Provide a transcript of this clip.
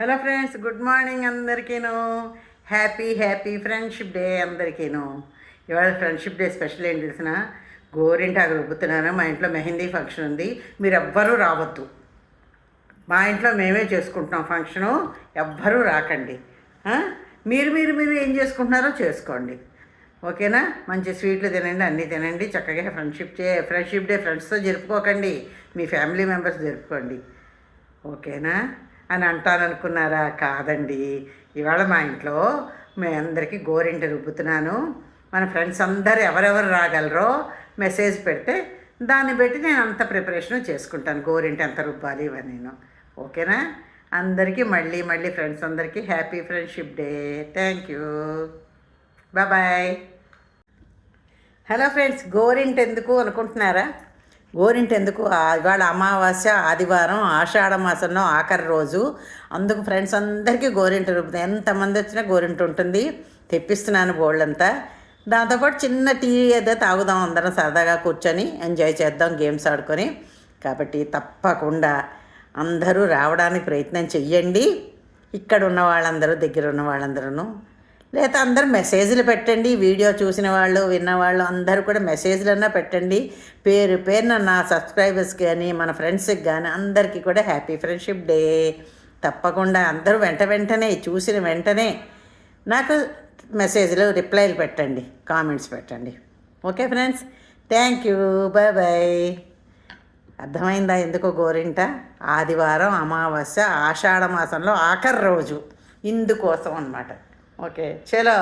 Hello friends good morning అందరికీను. Happy happy friendship day అందరికీను. ఇవాళ ఫ్రెండ్షిప్ డే స్పెషల్ ఏంటి తెలిసిన? గోరింటాకు రుబ్బుతున్నాను. మా ఇంట్లో మెహందీ ఫంక్షన్ ఉంది. మీరు ఎవ్వరూ రావద్దు. మా ఇంట్లో మేమే చేసుకుంటున్నాం ఫంక్షను. ఎవ్వరూ రాకండి. మీరు మీరు మీరు ఏం చేసుకుంటున్నారో చేసుకోండి. ఓకేనా? మంచి స్వీట్లు తినండి అన్నీ తినండి. చక్కగా ఫ్రెండ్షిప్ డే ఫ్రెండ్షిప్ డే ఫ్రెండ్స్తో జరుపుకోకండి. మీ ఫ్యామిలీ మెంబర్స్ జరుపుకోండి. ఓకేనా? అని అంటాననుకున్నారా? కాదండి. ఇవాళ మా ఇంట్లో మీ అందరికీ గోరింట రుబ్బుతున్నాను. మన ఫ్రెండ్స్ అందరు ఎవరెవరు రాగలరో మెసేజ్ పెడితే దాన్ని బట్టి నేను అంత ప్రిపరేషన్ చేసుకుంటాను. గోరింట ఎంత రుబ్బాలి ఇవన్నీ నేను ఓకేనా? అందరికీ మళ్ళీ మళ్ళీ ఫ్రెండ్స్ అందరికీ happy friendship day. Thank you. Bye. Hello friends గోరింట ఎందుకు అనుకుంటున్నారా? గోరింట ఎందుకు ఇవాళ అమావాస్య ఆదివారం ఆషాఢ మాసంలో ఆఖరి రోజు. అందుకు ఫ్రెండ్స్ అందరికీ గోరింట రూపుతుంది ఎంతమంది వచ్చినా గోరింట ఉంటుంది. తెప్పిస్తున్నాను బోళ్ళంతా. దాంతోపాటు చిన్న టీ ఏదో తాగుదాం అందరం సరదాగా కూర్చొని ఎంజాయ్ చేద్దాం గేమ్స్ ఆడుకొని. కాబట్టి తప్పకుండా అందరూ రావడానికి ప్రయత్నం చెయ్యండి. ఇక్కడ ఉన్న వాళ్ళందరూ దగ్గర ఉన్న వాళ్ళందరూ లేదా అందరు మెసేజ్లు పెట్టండి. వీడియో చూసిన వాళ్ళు విన్నవాళ్ళు అందరూ కూడా మెసేజ్లన్నా పెట్టండి. పేరు పేరున నా సబ్స్క్రైబర్స్ కానీ మన ఫ్రెండ్స్కి కానీ అందరికీ కూడా హ్యాపీ ఫ్రెండ్షిప్ డే. తప్పకుండా అందరూ వెంట వెంటనే చూసిన వెంటనే నాకు మెసేజ్లు రిప్లైలు పెట్టండి. కామెంట్స్ పెట్టండి. Okay friends? Thank you. Bye bye. అర్థమైందా ఎందుకో గోరింట? ఆదివారం అమావాస్య ఆషాఢ మాసంలో ఆఖరి రోజు. ఇందుకోసం అనమాట ఓకే చలో